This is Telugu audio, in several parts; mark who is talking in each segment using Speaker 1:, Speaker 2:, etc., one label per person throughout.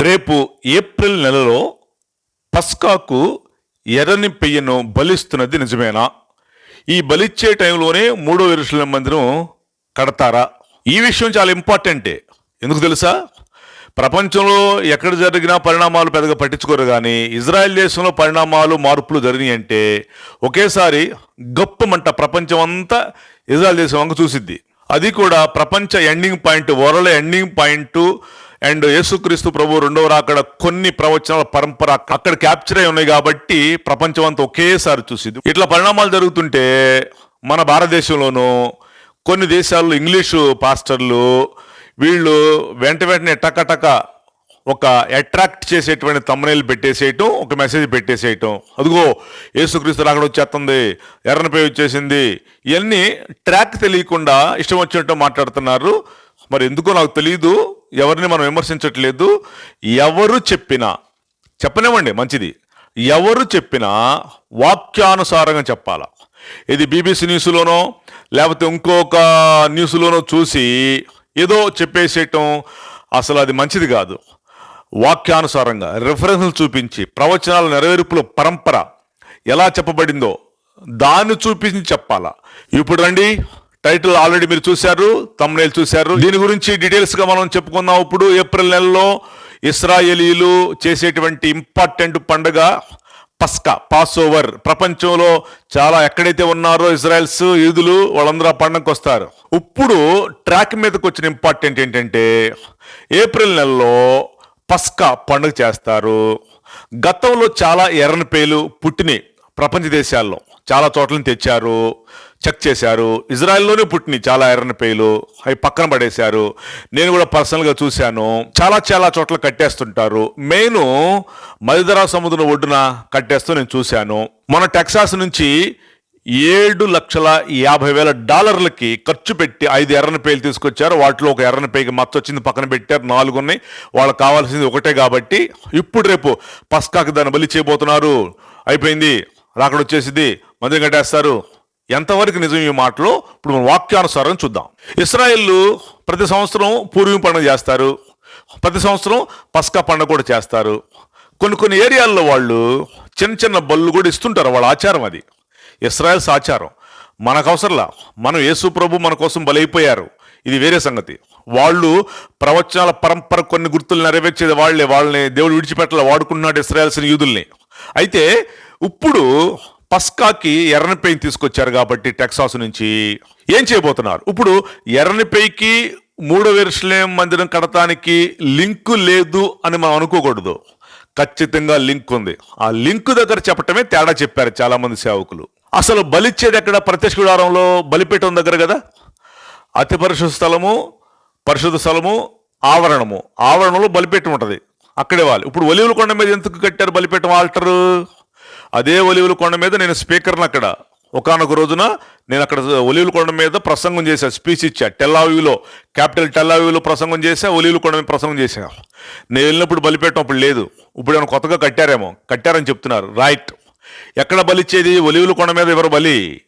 Speaker 1: రేపు ఏప్రిల్ నెలలో పస్కాకు ఎర్రని పెయ్యను బలిస్తున్నది నిజమేనా? ఈ బలిచ్చే టైంలోనే మూడో ఎరుసలేం మందిరం కడతారా? ఈ విషయం చాలా ఇంపార్టెంటే. ఎందుకు తెలుసా? ప్రపంచంలో ఎక్కడ జరిగినా పరిణామాలు పెద్దగా పట్టించుకోరు కానీ ఇజ్రాయెల్ దేశంలో పరిణామాలు మార్పులు జరిగినాయి అంటే ఒకేసారి గొప్పమంట ప్రపంచం అంతా ఇజ్రాయెల్ దేశం వంక చూసిద్ది. అది కూడా ప్రపంచ ending point world ending point and యేసుక్రీస్తు ప్రభు రెండవ రాకడ కొన్ని ప్రవచనాల పరంపర అక్కడ క్యాప్చర్ అయి ఉన్నాయి కాబట్టి ప్రపంచం అంతా ఒకేసారి చూసింది. ఇట్లా పరిణామాలు జరుగుతుంటే మన భారతదేశంలోనూ కొన్ని దేశాల్లో ఇంగ్లీషు పాస్టర్లు వీళ్ళు వెంట వెంటనే టక ఒక అట్రాక్ట్ చేసేటువంటి తమ్మనేలు పెట్టేసేయటం ఒక మెసేజ్ పెట్టేసేయటం. అదిగో యేసుక్రీస్తు రాకడ వచ్చేస్తుంది ఎర్రనపై వచ్చేసింది ఇవన్నీ ట్రాక్ తెలియకుండా ఇష్టం వచ్చినట్టు మాట్లాడుతున్నారు. మరి ఎందుకో నాకు తెలియదు ఎవరిని మనం విమర్శించట్లేదు ఎవరు చెప్పినా చెప్పనివ్వండి మంచిది ఎవరు చెప్పినా వాక్యానుసారంగా చెప్పాల? ఇది బీబీసీ న్యూస్లోనో లేకపోతే ఇంకొక న్యూస్లోనో చూసి ఏదో చెప్పేసేయటం అసలు అది మంచిది కాదు. వాక్యానుసారంగా రిఫరెన్స్లు చూపించి ప్రవచనాల నెరవేర్పుల పరంపర ఎలా చెప్పబడిందో దాన్ని చూపించి చెప్పాలా? ఇప్పుడు రండి. టైటిల్ ఆల్రెడీ మీరు చూశారు తమ్నేలు చూశారు. దీని గురించి డీటెయిల్స్గా మనం చెప్పుకుందాం. ఇప్పుడు ఏప్రిల్ నెలలో ఇస్రాయేలీలు చేసేటువంటి ఇంపార్టెంట్ పండుగ పస్కా పాస్ ఓవర్ ప్రపంచంలో చాలా ఎక్కడైతే ఉన్నారో ఇజ్రాయెల్స్ ఈదులు వాళ్ళందరూ ఆ పండుగకు వస్తారు. ఇప్పుడు ట్రాక్ మీదకి వచ్చిన ఇంపార్టెంట్ ఏంటంటే ఏప్రిల్ నెలలో పస్కా పండుగ చేస్తారు. గతంలో చాలా ఎర్రని పేలు పుట్టినాయి ప్రపంచ దేశాల్లో. చాలా చోట్ల తెచ్చారు. చెక్ చేశారు. ఇజ్రాయెల్లోనే పుట్టినాయి చాలా ఎర్రని పేలు. అవి పక్కన పడేశారు. నేను కూడా పర్సనల్గా చూశాను. చాలా చాలా చోట్ల కట్టేస్తుంటారు. మెయిన్ మదిదరా సముద్రం ఒడ్డున కట్టేస్తూ నేను చూశాను. మన టెక్సాస్ నుంచి ఏడు లక్షల యాభై వేల డాలర్లకి ఖర్చు పెట్టి ఐదు ఎర్రన పేలు తీసుకొచ్చారు. వాటిలో ఒక ఎర్రన పేకి మచ్చ వచ్చింది పక్కన పెట్టారు. నాలుగు ఉన్నాయి. వాళ్ళకి కావాల్సింది ఒకటే కాబట్టి ఇప్పుడు రేపు పస్కాకి దాన్ని బలి చేయబోతున్నారు. అయిపోయింది. రాకడొచ్చేసింది మందిరం కట్టేస్తారు. ఎంతవరకు నిజం ఈ మాటలో? ఇప్పుడు మనం వాక్యానుసారం చూద్దాం. ఇస్రాయేళ్ళు ప్రతి సంవత్సరం పూర్వీం పండుగ చేస్తారు. ప్రతి సంవత్సరం పస్కా పండుగ కూడా చేస్తారు. కొన్ని కొన్ని ఏరియాల్లో వాళ్ళు చిన్న చిన్న బళ్ళు కూడా ఇస్తుంటారు. వాళ్ళ ఆచారం అది. ఇస్రాయల్స్ ఆచారం. మనకు అవసరంలా. మనం యేసు ప్రభు మన కోసం బలైపోయారు. ఇది వేరే సంగతి. వాళ్ళు ప్రవచనాల పరంపర కొన్ని గుర్తులు నెరవేర్చేది వాళ్ళే. వాళ్ళని దేవుడు విడిచిపెట్టాల వాడుకున్నాడు ఇస్రాయల్స్ యూదుల్ని. అయితే ఇప్పుడు పస్కాకి ఎర్రని పెయిన్ తీసుకొచ్చారు కాబట్టి టెక్సాస్ నుంచి ఏం చేయబోతున్నారు? ఇప్పుడు ఎర్రని పెయికి మూడో వెర్షలేం మందిరం కడటానికి లింకు లేదు అని మనం అనుకోకూడదు. ఖచ్చితంగా లింక్ ఉంది. ఆ లింక్ దగ్గర చెప్పటమే తేడా చెప్పారు చాలామంది సేవకులు. అసలు బలిచ్చేది ఎక్కడ? ప్రత్యక్ష గుడారంలో బలిపీఠం దగ్గర కదా? అతి పరిశుద్ధ స్థలము పరిశుద్ధ స్థలము ఆవరణము. ఆవరణలో బలిపీఠం ఉంటుంది. అక్కడే వాళ్ళు. ఇప్పుడు ఒలివుల కొండ మీద ఎందుకు కట్టారు బలిపీఠం ఆల్టరు? అదే ఒలివుల కొండ మీద నేను స్పీకర్ని అక్కడ ఒకనొక రోజున నేను అక్కడ ఒలివుల కొండ మీద ప్రసంగం చేశాను స్పీచ్ ఇచ్చా. టెల్లావిలో క్యాపిటల్ టెల్లావిలో ప్రసంగం చేశా ఒలివుల కొండ మీద ప్రసంగం చేశా. నేను వెళ్ళినప్పుడు బలిపీఠం అప్పుడు లేదు. ఇప్పుడు ఏమైనా కొత్తగా కట్టారేమో కట్టారని చెప్తున్నారు. రైట్ ఎక్కడ బలిచ్చేది ఒలివుల కొండ మీద ఎవరు బలి?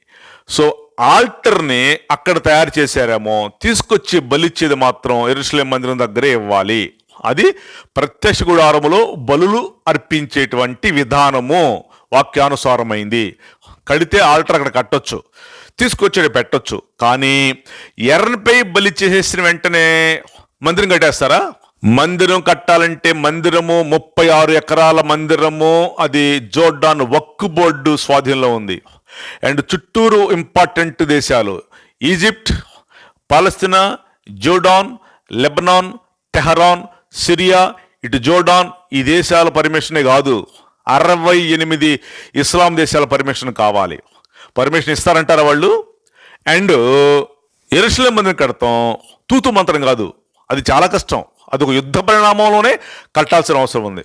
Speaker 1: సో ఆల్టర్ని అక్కడ తయారు చేశారేమో తీసుకొచ్చి బలిచ్చేది మాత్రం ఎరుసలేం మందిరం దగ్గరే ఇవ్వాలి. అది ప్రత్యక్ష గుడారములో బలులు అర్పించేటువంటి విధానము. వాక్యానుసారమైంది. కడితే ఆల్టర్ అక్కడ కట్టొచ్చు తీసుకొచ్చి పెట్టొచ్చు. కానీ ఎర్రనిపై బలి చేసేసిన వెంటనే మందిరం కట్టేస్తారా? మందిరం కట్టాలంటే మందిరము ముప్పై ఆరు ఎకరాల మందిరము అది జోర్డాన్ వక్కు బోర్డు స్వాధీనంలో ఉంది. అండ్ చుట్టూరు ఇంపార్టెంట్ దేశాలు Egypt Palestine Jordan Lebanon Tehran Syria ఇటు జోర్డాన్ ఈ దేశాల పర్మిషనే కాదు. అరవై ఎనిమిది ఇస్లాం దేశాల పర్మిషన్ కావాలి. పర్మిషన్ ఇస్తారంటారా వాళ్ళు? అండ్ ఎరుసలం మందిని కడతాం. తూతు మంత్రం కాదు. అది చాలా కష్టం. అది ఒక యుద్ధ పరిణామంలోనే కట్టాల్సిన అవసరం ఉంది.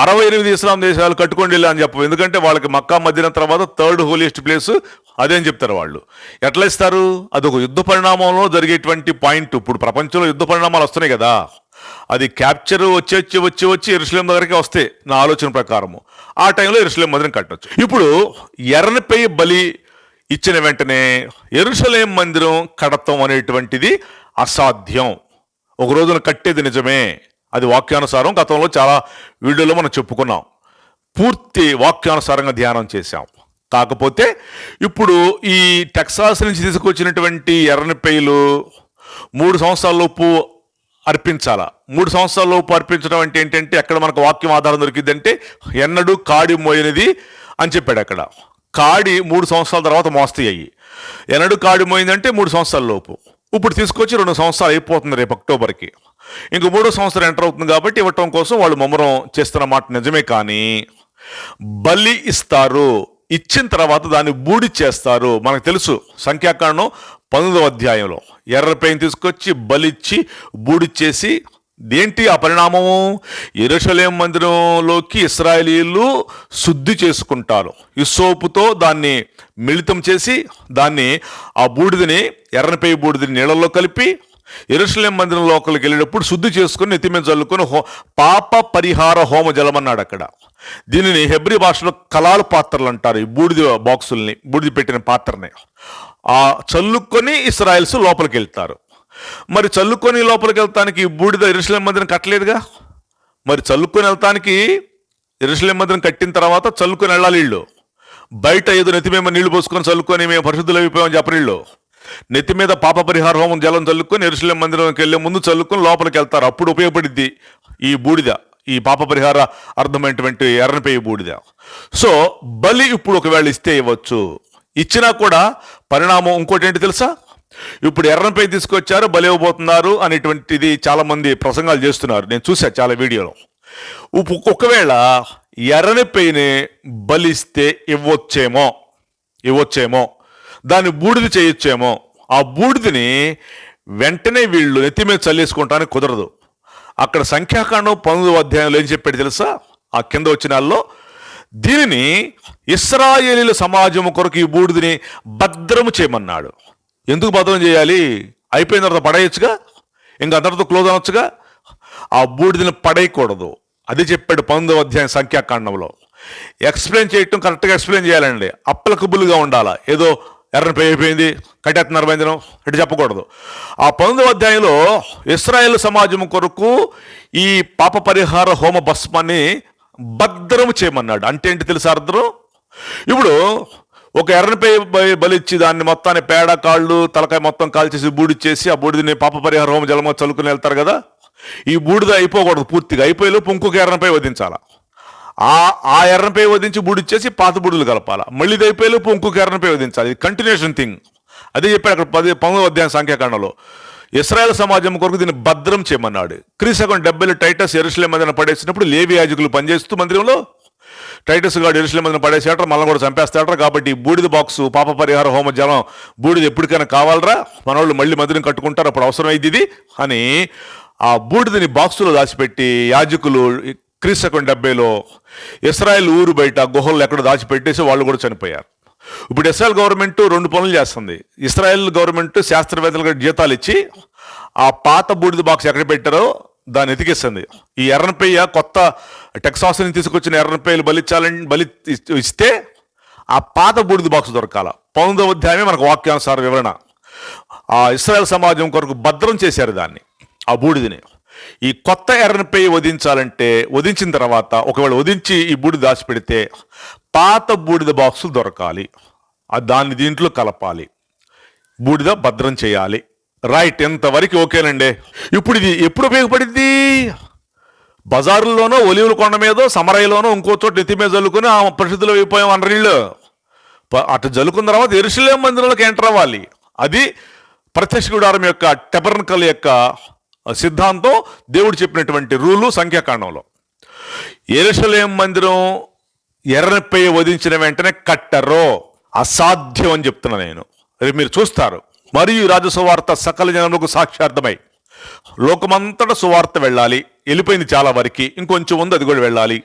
Speaker 1: అరవై ఎనిమిది ఇస్లాం దేశాలు కట్టుకోండి అని చెప్పవు. ఎందుకంటే వాళ్ళకి మక్కా మధ్యన తర్వాత థర్డ్ హోలియెస్ట్ ప్లేస్ అదేం చెప్తారు వాళ్ళు. ఎట్లా ఇస్తారు? అది ఒక యుద్ధ పరిణామంలో జరిగేటువంటి పాయింట్. ఇప్పుడు ప్రపంచంలో యుద్ధ పరిణామాలు వస్తున్నాయి కదా. అది క్యాప్చర్ వచ్చి వచ్చి వచ్చి వచ్చి ఇరుసలేం దగ్గరికి వస్తే నా ఆలోచన ప్రకారము. ఆ టైంలో ఇరుసలేం మందిరం కట్టొచ్చు. ఇప్పుడు ఎర్రనిపై బలి ఇచ్చిన వెంటనే ఎరుసలేం మందిరం కడతాం అనేటువంటిది అసాధ్యం. ఒక రోజున కట్టేది నిజమే. అది వాక్యానుసారం గతంలో చాలా వీడియోలో మనం చెప్పుకున్నాం. పూర్తి వాక్యానుసారంగా ధ్యానం చేశాం. కాకపోతే ఇప్పుడు ఈ టెక్సాస్ నుంచి తీసుకొచ్చినటువంటి ఎర్రనిపేయలు మూడు సంవత్సరాల లోపు అర్పించాలా? మూడు సంవత్సరాలలోపు అర్పించడం అంటే ఏంటంటే అక్కడ మనకు వాక్యం ఆధారం దొరికింది అంటే ఎన్నడూ కాడి మోయినది అని చెప్పాడు అక్కడ. కాడి మూడు సంవత్సరాల తర్వాత మోస్తాయి అయ్యి. ఎన్నడూ కాడి మోయిందంటే మూడు సంవత్సరాల లోపు. ఇప్పుడు తీసుకొచ్చి రెండు సంవత్సరాలు అయిపోతుంది రేపు అక్టోబర్కి. ఇంక మూడో సంవత్సరం ఎంటర్ అవుతుంది కాబట్టి ఇవ్వటం కోసం వాళ్ళు ముమ్మరం చేస్తున్న మాట నిజమే కానీ బలి ఇస్తారు. ఇచ్చిన తర్వాత దాన్ని బూడి చేస్తారు మనకు తెలుసు సంఖ్యాకాండం పంతొమ్మిదవ అధ్యాయంలో. ఎర్రపైన తీసుకొచ్చి బలిచ్చి బూడిచ్చేసి దేంటి ఆ పరిణామము? ఎరుషలేం మందిరంలోకి ఇస్రాయేలీలు శుద్ధి చేసుకుంటారు. ఇసోపుతో దాన్ని మిళితం చేసి దాన్ని ఆ బూడిదని ఎర్రనిపై బూడిదని నీళ్ళల్లో కలిపి ఎరుషలేం మందిరం లోపలికి వెళ్ళేటప్పుడు శుద్ధి చేసుకుని నెత్తి చల్లుకొని హో పాప పరిహార హోమ జలం అన్నాడు అక్కడ. దీనిని హెబ్రి భాషలో కలాలు పాత్రలు అంటారు ఈ బూడిద బాక్సుల్ని బూడిద పెట్టిన పాత్రని. ఆ చల్లుకొని ఇస్రాయల్స్ లోపలికి వెళ్తారు. మరి చల్లుకొని లోపలికి వెళ్తానికి ఈ బూడిద ఇరుసలేం మందిని కట్టలేదుగా? మరి చల్లుకొని వెళ్తానికి ఇరుసలేం మందిని కట్టిన తర్వాత చల్లుకొని వెళ్ళాలి వీళ్ళు. బయట ఏదో నెత్తి మేము నీళ్ళు పోసుకొని చల్లుకొని మేము పరిశుద్ధులు అయిపోయామని చెప్పరిళ్ళు నెత్తి మీద పాప పరిహార హోమం జలం చల్లుకొని ఎరుసలేం మందిరంకి వెళ్ళే ముందు చల్లుకొని లోపలికి వెళ్తారు. అప్పుడు ఉపయోగపడిద్ది ఈ బూడిద. ఈ పాప పరిహార అర్థమైనటువంటి ఎర్రనిపేయి బూడిద. సో బలి ఇప్పుడు ఒకవేళ ఇస్తే ఇవ్వచ్చు. ఇచ్చినా కూడా పరిణామం ఇంకోటి ఏంటి తెలుసా? ఇప్పుడు ఎర్రనిపై తీసుకొచ్చారు బలి ఇవ్వబోతున్నారు అనేటువంటిది చాలామంది ప్రసంగాలు చేస్తున్నారు. నేను చూసా చాలా వీడియోలో. ఉప్పు- ఒకవేళ ఎర్రనిపైని బలిస్తే ఇవ్వచ్చేమో. ఇవ్వచ్చేమో. దాన్ని బూడిద చేయొచ్చేమో. ఆ బూడిదని వెంటనే వీళ్ళు నెత్తి మీద చల్లేసుకుంటానికి కుదరదు. అక్కడ సంఖ్యాకాండం పంతొమ్మిదో అధ్యాయంలో ఏం చెప్పాడు తెలుసా? ఆ కింద వచ్చినాల్లో దీనిని ఇస్రాయేలీల సమాజం కొరకు ఈ బూడిదని భద్రము చేయమన్నాడు. ఎందుకు భద్రం చేయాలి? అయిపోయిన తర్వాత పడేయచ్చుగా? ఇంకా అందరితో క్లోజ్ అనొచ్చుగా? ఆ బూడిదని పడేయకూడదు. అది చెప్పాడు పంతొమ్మిదో అధ్యాయం సంఖ్యాకాండంలో. ఎక్స్ప్లెయిన్ చేయటం కరెక్ట్గా ఎక్స్ప్లెయిన్ చేయాలండి. అప్లకబుల్గా ఉండాలా? ఏదో ఎర్రని పై అయిపోయింది కట్టేస్తున్నారు బంధనం ఇటు చెప్పకూడదు. ఆ పంతొమ్మిదవ అధ్యాయంలో ఇస్రాయేల్ సమాజం కొరకు ఈ పాప పరిహార హోమ భస్మాన్ని భద్రము చేయమన్నాడు. అంటే ఏంటి తెలుసా అర్థం ఇప్పుడు ఒక ఎర్రనిపై బలిచ్చి దాన్ని మొత్తాన్ని పేడ కాళ్ళు తలకాయ మొత్తం కాల్చేసి బూడిచ్చేసి ఆ బూడిదని పాప పరిహార హోమ జలమో చల్లుకుని వెళ్తారు కదా? ఈ బూడిద అయిపోకూడదు పూర్తిగా. అయిపోయేలోపు ఇంకొక ఎర్రనిపై వధించాలా? ఆ ఆ ఎర్రపై వదించి బూడిచ్చేసి పాత బూడులు కలపాలి? మళ్ళీ ఇది ఇంకొక ఎర్రపై వదించాలి ఇది కంటిన్యూషన్ థింగ్ అదే చెప్పాడు అక్కడ పది పంతొమ్మిది అధ్యాయం సంఖ్యాకాండంలో ఇస్రాయల్ సమాజం కొరకు దీన్ని భద్రం చేయమన్నాడు. క్రీసకం డెబ్బైలు టైటస్ ఎరుసలే మధ్యన పడేసినప్పుడు లేవి యాజకులు పనిచేస్తూ మందిరంలో టైటస్ గాడు ఎరుసలే మధ్యన పడేసేట మళ్ళీ కూడా చంపేస్తాడరా? కాబట్టి బూడిద బాక్స్ పాప పరిహార హోమ జలం బూడిద ఎప్పటికైనా కావాలరా? మనోళ్ళు మళ్ళీ మందిరం కట్టుకుంటారు అప్పుడు అవసరమైంది ఇది అని ఆ బూడిదని బాక్సులో దాచిపెట్టి యాజకులు క్రీస్తకం డెబ్బైలో ఇస్రాయల్ ఊరు బయట గుహల్లో ఎక్కడ దాచిపెట్టేసి వాళ్ళు కూడా చనిపోయారు. ఇప్పుడు ఇస్రాయల్ గవర్నమెంట్ రెండు పనులు చేస్తుంది. ఇస్రాయల్ గవర్నమెంట్ శాస్త్రవేత్తలకు జీతాలు ఇచ్చి ఆ పాత బూడిద బాక్స్ ఎక్కడ పెట్టారో దాన్ని ఎతికిస్తుంది ఈ ఎర్రనపెయ్య కొత్త టెక్సాస్ నుంచి తీసుకొచ్చిన ఎర్రనపెయ్యలు బలిచ్చాలని బలి ఇస్తే ఆ పాత బూడిద బాక్స్ దొరకాల. పంతొమ్మిదవ అధ్యాయమే మనకు వాక్యానుసార వివరణ. ఆ ఇస్రాయల్ సమాజం కొరకు భద్రం చేశారు దాన్ని ఆ బూడిదని. ఈ కొత్త ఎర్రనిపై వధించాలంటే వధించిన తర్వాత ఒకవేళ వధించి ఈ బూడిద దాచిపెడితే పాత బూడిద బాక్సులు దొరకాలి. దాన్ని దీంట్లో కలపాలి. బూడిద భద్రం చేయాలి. రైట్ ఎంతవరకు ఓకేనండి. ఇప్పుడు ఇది ఎప్పుడు ఉపయోగపడింది? బజారుల్లోనో ఒలివుల కొండ మీదో సమరయ్యలోనో ఇంకో చోట నెత్తి మీద జల్లుకుని ఆ పరిస్థితులు అయిపోయాం అన్న అటు జల్లుకున్న తర్వాత ఎరుసలేం మందిరంలోకి ఎంటర్ అవ్వాలి. అది ప్రత్యక్ష గుడారం యొక్క టెబర్నకల్ యొక్క సిద్ధాంతం దేవుడు చెప్పినటువంటి రూలు సంఖ్యాకాండంలో. ఎరుసలేం మందిరం ఎర్రపై వధించిన వెంటనే కట్టరో అసాధ్యం అని చెప్తున్నా నేను. రేపు మీరు చూస్తారు. మరియు రాజసువార్త సకల జనములకు సాక్షార్థమై. లోకమంతట సువార్త వెళ్ళాలి. వెళ్ళిపోయింది చాలా వరకు. ఇంకొంచెం ఉంది అది కూడా వెళ్ళాలి.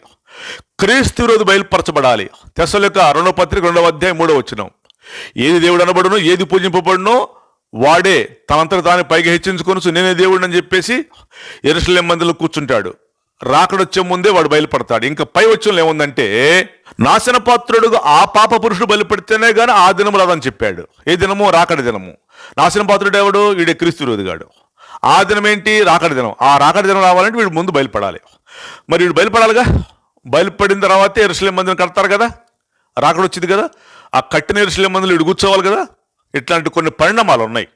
Speaker 1: క్రీస్తు విరోధు బయలుపరచబడాలి. తెసల యొక్క రెండవ పత్రిక రెండవ అధ్యాయం మూడో వచ్చినాం ఏది దేవుడు అనబడునో ఏది పూజింపబడునో వాడే తనంతట తాను పైకి హెచ్చించుకొని నేనే దేవుడిని అని చెప్పేసి ఎరుసలేం మందిలో కూర్చుంటాడు. రాకడొచ్చే ముందే వాడు బయలుపడతాడు. ఇంకా పై వచ్చంలో ఏముందంటే నాశన పాత్రుడుగా ఆ పాప పురుషుడు బయలుపడితేనే కానీ ఆ దినము రాదని చెప్పాడు. ఏ దినము? రాకడ దినము. నాశన పాత్రుడు ఎవడు? వీడే క్రీస్తు విరోధిగాడు. ఆ దినం ఏంటి రాకడి దినం. ఆ రాకడి దినం రావాలంటే వీడు ముందు బయలుపడాలి. మరి వీడు బయలుపడాలిగా? బయలుపడిన తర్వాతే ఎరుసలేం మందిని కడతారు కదా? రాకడొచ్చింది కదా? ఆ కట్టిన ఎరుసలేం మందులు వీడు కూర్చోవాలి కదా? ఇట్లాంటి కొన్ని పరిణామాలు ఉన్నాయి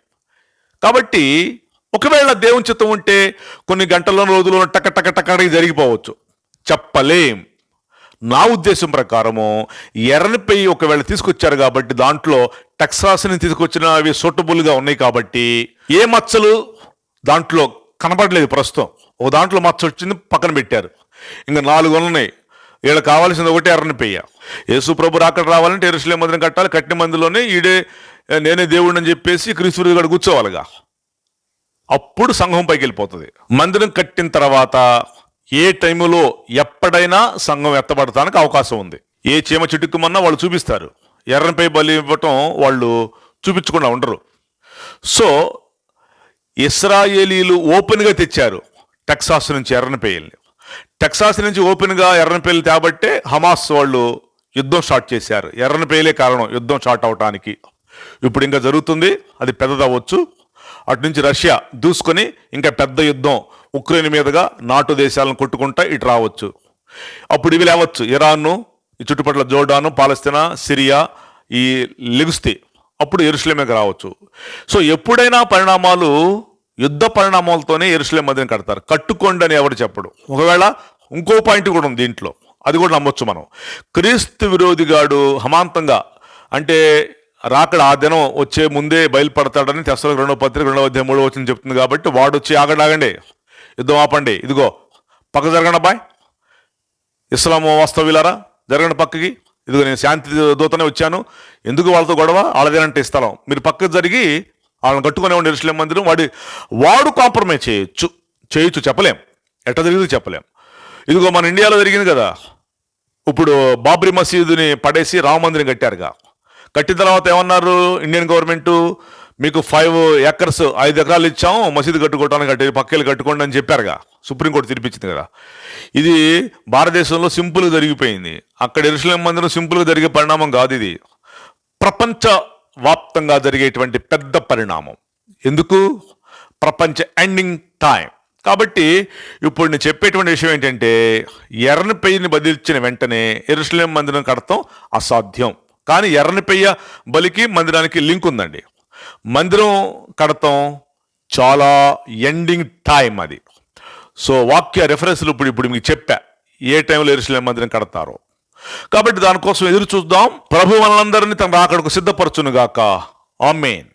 Speaker 1: కాబట్టి ఒకవేళ దేవుని చిత్తం ఉంటే కొన్ని గంటల్లో రోజుల్లో టక టక టక జరిగిపోవచ్చు. చెప్పలేం. నా ఉద్దేశం ప్రకారము ఎర్రని పెయ్యి ఒకవేళ తీసుకొచ్చారు కాబట్టి దాంట్లో టెక్సాస్ని తీసుకొచ్చిన అవి సూటబుల్గా ఉన్నాయి కాబట్టి ఏ మచ్చలు దాంట్లో కనబడలేదు ప్రస్తుతం. ఓ దాంట్లో మచ్చ వచ్చింది పక్కన పెట్టారు. ఇంకా నాలుగు ఉన్నాయి. వీళ్ళకి కావాల్సింది ఒకటి ఎర్రని పెయ్య. యేసు ప్రభు రాకడ రావాలంటే ఎరుసలే మందిరం కట్టాలి. కట్టిన మందిలోనే ఈడే నేనే దేవుడిని అని చెప్పేసి క్రీస్తుడి దగ్గర కూర్చోవాలిగా. అప్పుడు సంఘం పైకి వెళ్ళిపోతుంది. మందిరం కట్టిన తర్వాత ఏ టైములో ఎప్పుడైనా సంఘం ఎత్తబడటానికి అవకాశం ఉంది. ఏ చీమ చిటుక్కుమన్నా వాళ్ళు చూపిస్తారు. ఎర్రనిపై బలి ఇవ్వటం వాళ్ళు చూపించకుండా ఉండరు. సో ఇస్రాయేలీలు ఓపెన్గా తెచ్చారు టెక్సాస్ నుంచి ఎర్రనిపేయల్ని టెక్సాస్ నుంచి ఓపెన్గా ఎర్రనిపేయలు తేబట్టే హమాస్ వాళ్ళు యుద్ధం స్టార్ట్ చేశారు. ఎర్రనిపేయలే కారణం యుద్ధం స్టార్ట్ అవటానికి. ఇప్పుడు ఇంకా జరుగుతుంది. అది పెద్దదవ్వచ్చు. అటు నుంచి రష్యా దూసుకొని ఇంకా పెద్ద యుద్ధం ఉక్రెయిన్ మీదుగా నాటు దేశాలను కొట్టుకుంటా ఇటు రావచ్చు. అప్పుడు ఇవి లేవచ్చు. ఇరాన్ను ఈ చుట్టుపక్కల జోర్డాను పాలస్తీనా సిరియా ఈ లెగుస్తే అప్పుడు ఎరుసలేమేకి రావచ్చు. సో ఎప్పుడైనా పరిణామాలు యుద్ధ పరిణామాలతోనే ఎరుసలేం మధ్యన కడతారు. కట్టుకోండి అని ఎవరు చెప్పడు. ఒకవేళ ఇంకో పాయింట్ కూడా ఉంది దీంట్లో. అది కూడా నమ్మొచ్చు మనం. క్రీస్తు విరోధిగాడు హమాంతంగా అంటే రాకడ ఆ దినం వచ్చే ముందే బయలుపడతాడని తెస్తలకు రెండో పత్రిక రెండవ అధ్యాయం మూడో వచ్చింది చెప్తుంది కాబట్టి వాడు వచ్చి ఆగండి ఆగండి. యుద్ధం ఆపండి. ఇదిగో పక్క జరగండి అబ్బాయి. ఇస్లాం వాస్తవ్యులారా జరగండి పక్కకి. ఇదిగో నేను శాంతి దూతనే వచ్చాను. ఎందుకు వాళ్ళతో గొడవ? వాళ్ళదేనంటే స్థలం. మీరు పక్కకు జరిగి వాళ్ళని కట్టుకునే ఉండి ఇరుసలేం మందిరం వాడి వాడు కాంప్రమైజ్ చేయొచ్చు. చేయొచ్చు చెప్పలేం. ఎట్ట జరిగింది చెప్పలేం. ఇదిగో మన ఇండియాలో జరిగింది కదా. ఇప్పుడు బాబ్రీ మసీదుని పడేసి రామ మందిరం కట్టారుగా. కట్టిన తర్వాత ఏమన్నారు? ఇండియన్ గవర్నమెంట్ మీకు ఫైవ్ ఎకర్స్ ఐదు ఎకరాలు ఇచ్చాము మసీదు కట్టుకోవడానికి కట్టి పక్కేలు కట్టుకోండి అని చెప్పారుగా. సుప్రీంకోర్టు తీర్పిచ్చింది కదా. ఇది భారతదేశంలో సింపుల్గా జరిగిపోయింది. అక్కడ ఎరుసలేం మందిరం సింపుల్గా జరిగే పరిణామం కాదు ఇది. ప్రపంచ వ్యాప్తంగా జరిగేటువంటి పెద్ద పరిణామం. ఎందుకు? ప్రపంచ ఎండింగ్ టైం కాబట్టి ఇప్పుడు నేను చెప్పేటువంటి విషయం ఏంటంటే ఎర్రని పెయిని బదిలిచ్చిన వెంటనే ఎరుసలేం మందిరం కడతాం అసాధ్యం. కానీ ఎర్రనిపెయ్య బలికి మందిరానికి లింక్ ఉందండి. మందిరం కడతాం చాలా ఎండింగ్ టైం అది. సో వాక్య రెఫరెన్స్లు ఇప్పుడు ఇప్పుడు మీకు చెప్పా ఏ టైంలో ఎరుసలేం మందిరం కడతారో. కాబట్టి దానికోసం ఎదురు చూద్దాం. ప్రభు మనందరినీ తన రాకడకు సిద్ధపరచునుగాక. ఆమెన్.